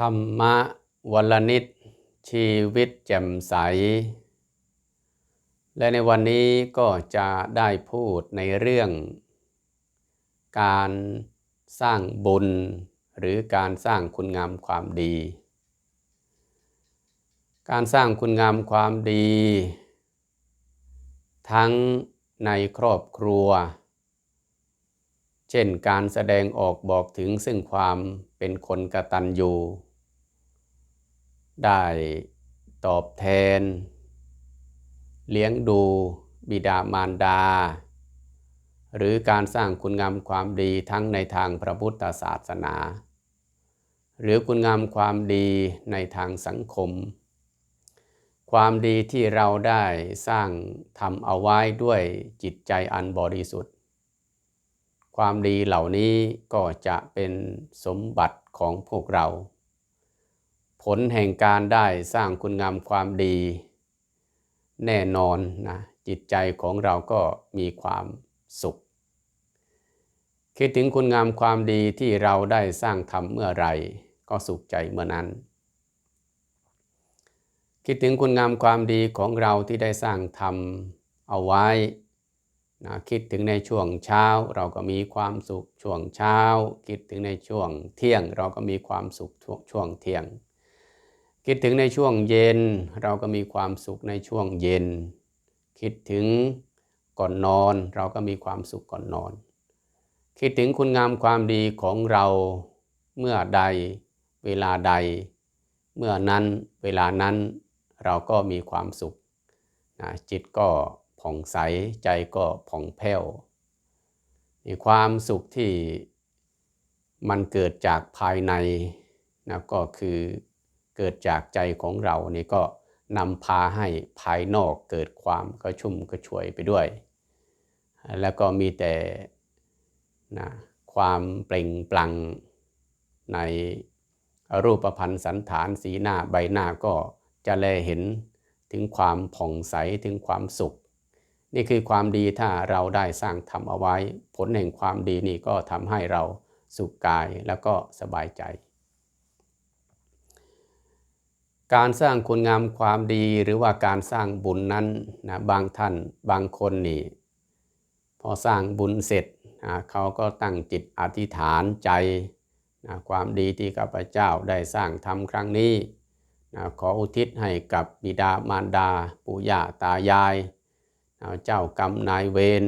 ธรรมะวัลนิดชีวิตแจ่มใส และในวันนี้ก็จะได้พูดในเรื่อง การสร้างบุญ หรือการสร้างคุณงามความดี การสร้างคุณงามความดี ทั้งในครอบครัว เช่นการแสดงออกบอกถึงซึ่งความเป็นคนกตัญญูได้ตอบแทน เลี้ยงดูบิดามารดา หรือการสร้างคุณงามความดีทั้งในทางพระพุทธศาสนา หรือคุณงามความดีในทางสังคม ความดีที่เราได้สร้างทำเอาไว้ด้วยจิตใจอันบริสุทธิ ความดีเหล่านี้ก็จะเป็นสมบัติของพวกเรา ผลแห่งการได้สร้างคุณงามความดี แน่นอนนะจิตใจของเราก็มีความสุข คิดถึงคุณงามความดีที่เราได้สร้างทำเมื่อไรก็สุขใจเมื่อนั้น คิดถึงคุณงามความดีของเราที่ได้สร้างทำเอาไว้ นะคิดถึงในช่วงเช้าเราก็มีความสุขช่วงเช้า คิดถึงในช่วงเที่ยง เราก็มีความสุขช่วงเที่ยง คิดถึงในช่วงเย็น เราก็มีความสุขในช่วงเย็น คิดถึงก่อนนอน เราก็มีความสุขก่อนนอน คิดถึงคุณงามความดีของเราเมื่อใดเวลาใด เมื่อนั้นเวลานั้นเราก็มีความสุขนะจิตก็ ผ่องใสใจก็ผ่องแผ้วมีความสุขที่มันเกิดจากภายในนะก็คือเกิดจากใจของเรานี่ก็นำพาให้ภายนอกเกิดความกระชุ่มกระชวยไปด้วย แล้วก็มีแต่นะความเปล่งปลั่งในรูปพันธ์สันฐานสีหน้าใบหน้าก็จะแลเห็นถึงความผ่องใสถึงความสุข นี่คือความดีถ้าเราได้สร้างทำเอาไว้ ผลแห่งความดีนี่ก็ทำให้เราสุขกายแล้วก็สบายใจ การสร้างคุณงามความดีหรือว่าการสร้างบุญนั้นนะบางท่านบางคนนี่พอสร้างบุญเสร็จนะเขาก็ตั้งจิตอธิษฐานใจนะความดีที่ข้าพเจ้าได้สร้างทำครั้งนี้นะขออุทิศให้กับบิดามารดา ปู่ย่าตายาย เจ้ากรรมนายเวร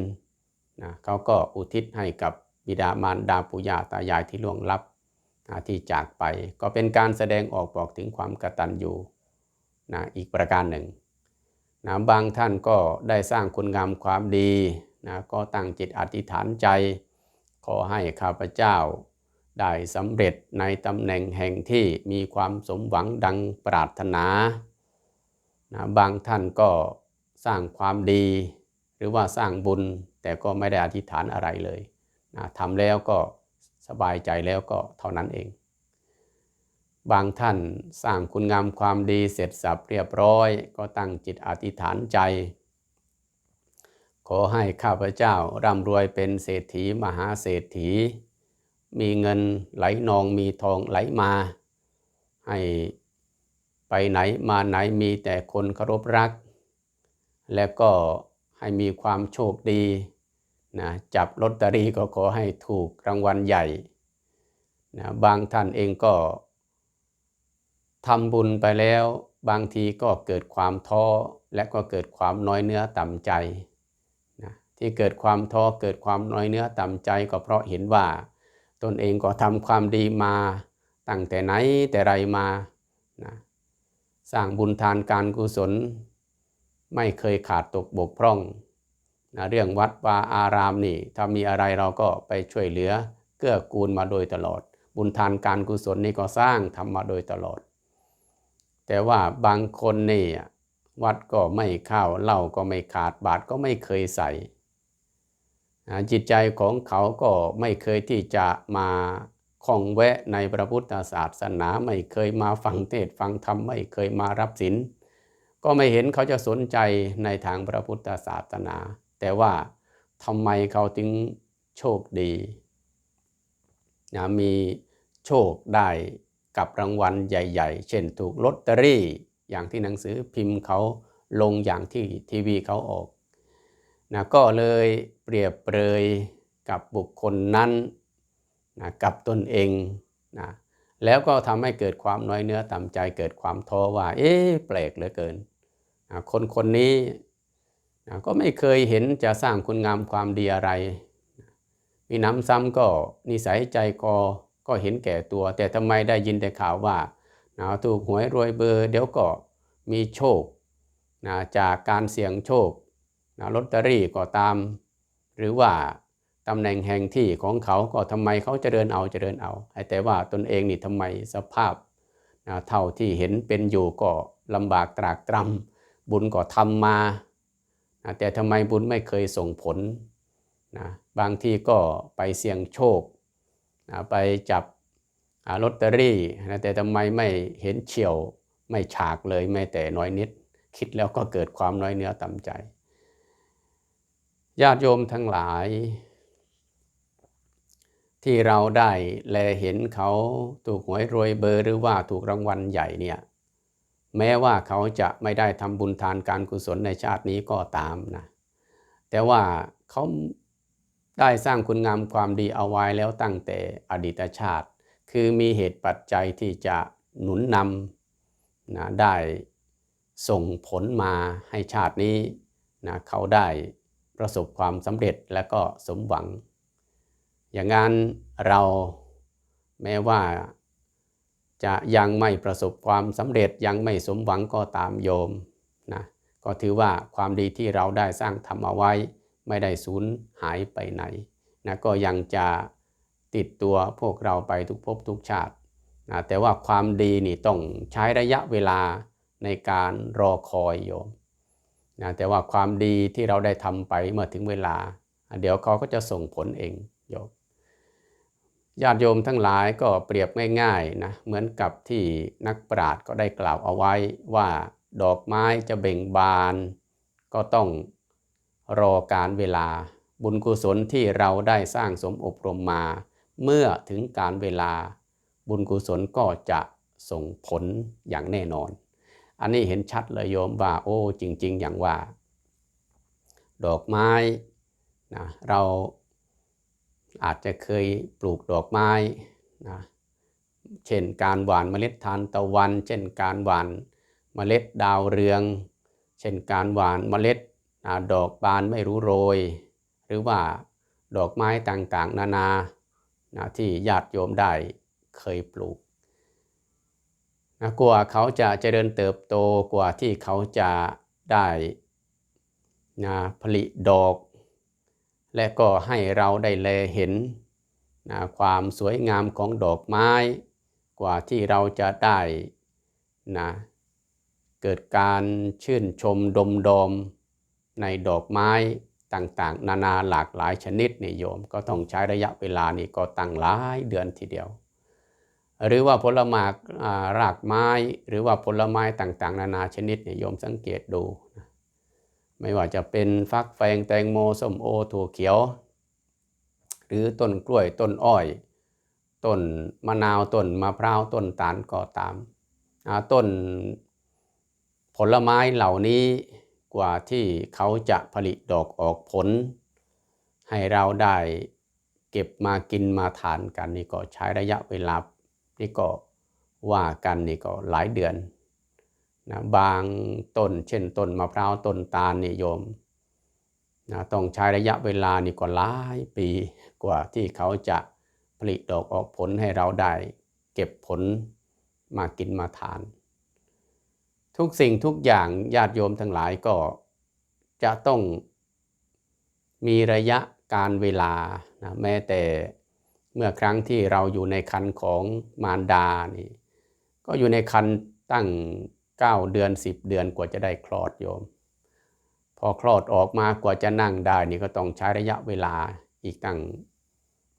นะเขาก็อุทิศให้กับบิดามารดาปู่ย่าตายายที่ล่วงลับที่จากไป ก็เป็นการแสดงออกบอกถึงความกตัญญูนะอีกประการหนึ่งนะบางท่านก็ได้สร้างคุณงามความดีนะก็ตั้งจิตอธิษฐานใจ ขอให้ข้าพเจ้า ได้สำเร็จในตำแหน่งแห่งที่มีความสมหวังดังปรารถนานะบางท่านก็ สร้างความดี หรือว่าสร้างบุญแต่ก็ไม่ได้อธิษฐานอะไรเลยนะทำแล้วก็สบายใจแล้วก็เท่านั้นเอง บางท่านสร้างคุณงามความดีเสร็จสับเรียบร้อย ก็ตั้งจิตอธิษฐานใจ ขอให้ข้าพเจ้าร่ำรวยเป็นเศรษฐีมหาเศรษฐี มีเงินไหลนองมีทองไหลมา ให้ไปไหนมาไหนมีแต่คนเคารพรัก และก็ให้มีความโชคดีนะจับลอตเตอรี่ก็ขอให้ถูกรางวัลใหญ่นะบางท่านเองก็ทำบุญไปแล้ว บางทีก็เกิดความท้อและก็เกิดความน้อยเนื้อต่ำใจนะที่เกิดความท้อเกิดความน้อยเนื้อต่ำใจ ก็เพราะเห็นว่า ตนเองก็ทำความดีมาตั้งแต่ไหนแต่ไรมานะสร้างบุญทานการกุศล ไม่เคยขาดตกบกพร่องนะเรื่องวัดวาอารามนี่ ถ้ามีอะไรเราก็ไปช่วยเหลือ เกื้อกูลมาโดยตลอด บุญทานการกุศลนี่ก็สร้างทำมาโดยตลอด แต่ว่าบางคนนี่วัดก็ไม่เข้าเหล้าก็ไม่ขาดบาทก็ไม่เคยใส่จิตใจของเขาก็ไม่เคยที่จะมาคล่องแวะในพระพุทธศาสนา ไม่เคยมาฟังเทศฟังธรรมไม่เคยมารับศีล ก็ไม่เห็นเขาจะสนใจในทางพระพุทธศาสนา แต่ว่าทำไมเขาถึงโชคดีนะมีโชคได้กับรางวัลใหญ่ ๆ เช่นถูกลอตเตอรี่ อย่างที่หนังสือพิมพ์เขาลงอย่างที่ทีวีเขาออกนะก็เลยเปรียบเปรยกับบุคคลนั้นนะกับตนเองนะแล้วก็ทำให้เกิดความน้อยเนื้อต่ำใจเกิดความท้อว่า เอ๊ะแปลกเหลือเกิน คนคนนี้ก็ไม่เคยเห็นจะสร้างคุณงามความดีอะไร มีน้ำซ้ำก็นิสัยใจคอก็เห็นแก่ตัว แต่ทำไมได้ยินแต่ข่าวว่าถูกหวยรวยเบอร์ เดี๋ยวก็มีโชคจากการเสี่ยงโชคลอตเตอรี่ก็ตาม หรือว่าตำแหน่งแห่งที่ของเขาก็ทำไมเขาจะเดินเอาจะเดินเอา แต่ว่าตนเองนี่ทำไมสภาพเท่าที่เห็นเป็นอยู่ก็ลำบากตรากตรำ บุญก็ทำมาแต่ทำไมบุญไม่เคยส่งผลนะบางทีก็ไปเสี่ยงโชคนะไปจับลอตเตอรี่นะแต่ทำไมไม่เห็นเฉียวไม่ฉากเลยแม้แต่น้อยนิด คิดแล้วก็เกิดความน้อยเนื้อต่ำใจ ญาติโยมทั้งหลาย ที่เราได้แลเห็นเขาถูกหวยรวยเบอร์หรือว่าถูกรางวัลใหญ่เนี่ย แม้ว่าเขาจะไม่ได้ทำบุญทานการกุศลในชาตินี้ก็ตามนะแต่ว่าเขาได้สร้างคุณงามความดีเอาไว้แล้วตั้งแต่อดีตชาติ คือมีเหตุปัจจัยที่จะหนุนนำนะได้ส่งผลมาให้ชาตินี้นะเขาได้ประสบความสำเร็จและก็สมหวัง อย่างนั้นเราแม้ว่า จะยังไม่ประสบความสำเร็จยังไม่สมหวังก็ตามโยมนะก็ถือว่าความดีที่เราได้สร้างทำเอาไว้ ไม่ได้สูญหายไปไหนนะก็ยังจะติดตัวพวกเราไปทุกภพทุกชาตินะแต่ว่าความดีนี่ต้องใช้ระยะเวลาในการรอคอยโยมนะแต่ว่าความดีที่เราได้ทำไปเมื่อถึงเวลา เดี๋ยวเขาก็จะส่งผลเองโยม ญาติโยมทั้งหลายก็เปรียบง่ายๆนะเหมือนกับที่นักปราชญ์ก็ได้กล่าวเอาไว้ว่าดอกไม้จะเบ่งบาน ก็ต้องรอการเวลา บุญกุศลที่เราได้สร้างสมอบรมมา เมื่อถึงการเวลา บุญกุศลก็จะส่งผลอย่างแน่นอน อันนี้เห็นชัดเลยโยมว่าโอ้จริง ๆ อย่างว่า ดอกไม้นะเรา อาจจะเคยปลูกดอกไม้นะเช่นการหว่านเมล็ดทานตะวัน เช่นการหว่านเมล็ดดาวเรือง เช่นการหว่านเมล็ดดอกบานไม่รู้โรย หรือว่าดอกไม้ต่างๆ นานานะที่ญาติโยมได้เคยปลูกนะกว่าเขาจะเจริญเติบโตกว่าที่เขาจะได้นะผลิดอก และก็ให้เราได้แลเห็นนะความสวยงามของดอกไม้ กว่าที่เราจะได้นะเกิดการชื่นชมดมดมในดอกไม้ต่างๆ นานาหลากหลายชนิดนี่โยมก็ต้องใช้ระยะเวลานี่ก็ตั้งหลายเดือนทีเดียว หรือว่าผลไม้รากไม้ หรือว่าผลไม้ต่างๆ นานาชนิดนี่โยมสังเกตดู ไม่ว่าจะเป็นฟักแฟงแตงโมส้มโอถั่วเขียว หรือต้นกล้วยต้นอ้อยต้นมะนาวต้นมะพร้าวต้นตาลก็ตามต้นผลไม้เหล่านี้กว่าที่เขาจะผลิตดอกออกผล ให้เราได้เก็บมากินมาทานกันนี่ก็ใช้ระยะเวลานี่ก็ว่ากันนี่ก็หลายเดือน นะบางต้นเช่นต้นมะพร้าวต้นตาลนิยมนะต้องใช้ระยะเวลานี่ก็หลายปีกว่าที่เขาจะผลิตดอกออกผลให้เราได้ เก็บผลมากินมาทาน ทุกสิ่งทุกอย่างญาติโยมทั้งหลายก็จะต้องมีระยะการเวลานะแม้แต่เมื่อครั้งที่เราอยู่ในคันของมารดานี่ก็อยู่ในคันตั้ง 9 เดือน 10 เดือนกว่าจะได้คลอดโยม พอคลอดออกมากว่าจะนั่งได้นี่ก็ต้องใช้ระยะเวลาอีกตั้ง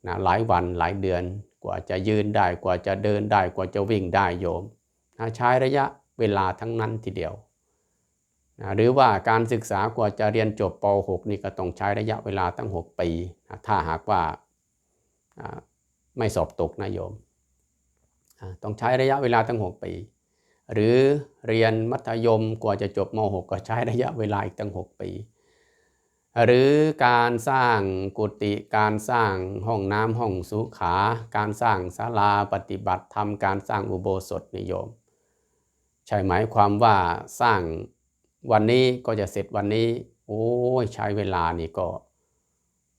นะหลายวันหลายเดือนกว่าจะยืนได้กว่าจะเดินได้กว่าจะวิ่งได้โยมนะใช้ระยะเวลาทั้งนั้นทีเดียวนะหรือว่าการศึกษากว่าจะเรียนจบป .6 นี่ก็ต้องใช้ระยะเวลาตั้ง 6 ปีนะถ้าหากว่าไม่สอบตกนะโยม ต้องใช้ระยะเวลาตั้ง 6 ปี หรือเรียนมัธยมกว่าจะจบม .6 ก็ใช้ระยะเวลาอีกตั้ง 6 ปี หรือการสร้างกุฏิการสร้างห้องน้ำห้องสุขา การสร้างศาลาปฏิบัติธรรมการสร้างอุโบสถนิยม ใช่หมายความว่าสร้างวันนี้ก็จะเสร็จวันนี้ โอ้ยใช้เวลานี่ก็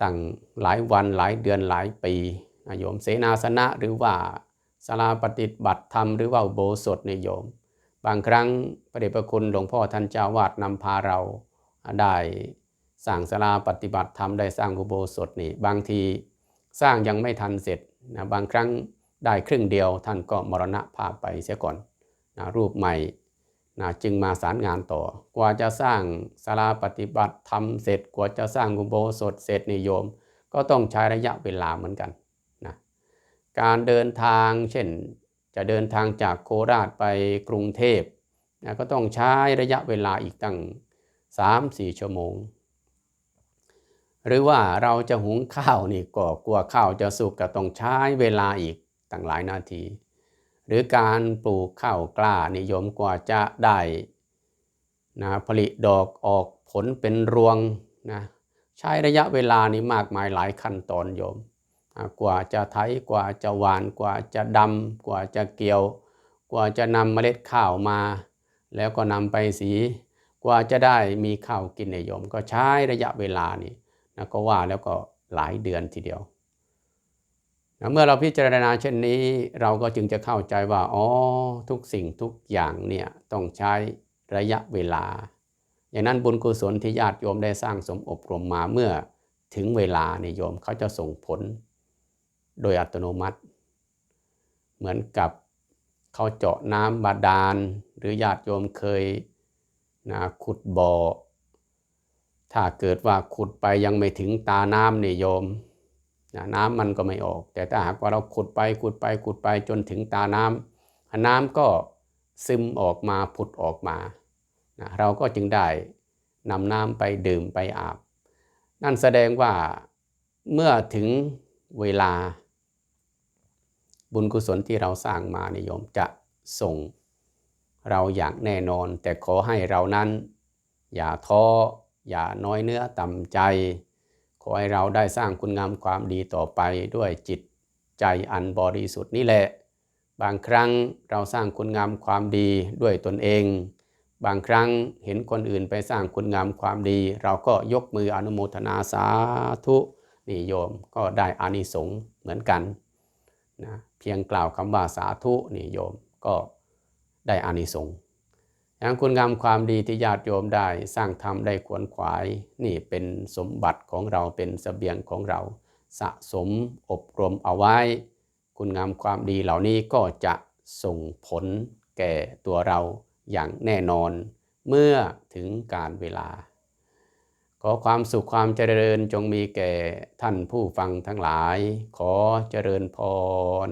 ตั้งหลายวันหลายเดือนหลายปีโยมเสนาสนะหรือว่าศาลาปฏิบัติธรรมหรือว่าอุโบสถนิยม บางครั้งพระเดชพระคุณหลวงพ่อท่านเจ้าวาดนำพาเราได้สร้างศาลาปฏิบัติธรรมได้สร้างอุโบสถนี่บางทีสร้างยังไม่ทันเสร็จนะบางครั้งได้ครึ่งเดียวท่านก็มรณภาพไปเสียก่อนนะรูปใหม่นะจึงมาสารงานต่อ กว่าจะสร้างศาลาปฏิบัติธรรมเสร็จ กว่าจะสร้างอุโบสถเสร็จนิยม ก็ต้องใช้ระยะเวลาเหมือนกันนะการเดินทางเช่น จะเดินทางจากโคราชไปกรุงเทพนะก็ต้องใช้ระยะเวลาอีกตั้ง 3-4 ชั่วโมง หรือว่าเราจะหุงข้าวนี่ก็กลัวข้าวจะสุกก็ต้องใช้เวลาอีกตั้งหลายนาที หรือการปลูกข้าวกล้านิยมกว่าจะได้นะผลิดอกออกผลเป็นรวงนะใช้ระยะเวลานี้มากมายหลายขั้นตอนโยม กว่าจะไถกว่าจะหวานกว่าจะดำกว่าจะเกี่ยว กว่าจะนำเมล็ดข้าวมา แล้วก็นำไปสี กว่าจะได้มีข้าวกินในโยม ก็ใช้ระยะเวลานี้นะก็ว่าแล้วก็หลายเดือนทีเดียวนะเมื่อเราพิจารณาเช่นนี้ เราก็จึงจะเข้าใจว่าอ๋อทุกสิ่งทุกอย่างเนี่ยต้องใช้ระยะเวลา อย่างนั้นบุญกุศลที่ญาติโยมได้สร้างสมอบรมมาเมื่อถึงเวลาในโยมเขาจะส่งผล โดยอัตโนมัติ เหมือนกับเขาเจาะน้ำบาดาล หรือญาติโยมเคยนะขุดบ่อ ถ้าเกิดว่าขุดไปยังไม่ถึงตาน้ำเนี่ยโยมนะน้ำมันก็ไม่ออก แต่ถ้าหากว่าเราขุดไปขุดไปขุดไปจนถึงตาน้ำน้ำก็ซึมออกมาผุดออกมานะเราก็จึงได้นำน้ำไปดื่มไปอาบ นั่นแสดงว่าเมื่อถึงเวลา บุญกุศลที่เราสร้างมานิยมจะส่งเราอย่างแน่นอน แต่ขอให้เรานั้น อย่าท้ออย่าน้อยเนื้อต่ำใจ ขอให้เราได้สร้างคุณงามความดีต่อไปด้วยจิตใจอันบริสุทธิ์นี่แหละ บางครั้งเราสร้างคุณงามความดีด้วยตนเอง บางครั้งเห็นคนอื่นไปสร้างคุณงามความดี เราก็ยกมืออนุโมทนาสาธุนิโยมก็ได้อานิสงส์เหมือนกันนะ เพียงกล่าวคำว่าสาธุนี่โยมก็ได้อานิสงส์อย่างคุณงามความดีที่ญาติโยมได้สร้างทำได้ขวนขวายนี่เป็นสมบัติของเราเป็นสเสบียงของเรา สะสมอบรมเอาไว้ คุณงามความดีเหล่านี้ก็จะส่งผลแก่ตัวเราอย่างแน่นอน เมื่อถึงการเวลา อความสุขความเจริญจงมีแก่ท่านผู้ฟังทั้งหลาย ขอเจริญพร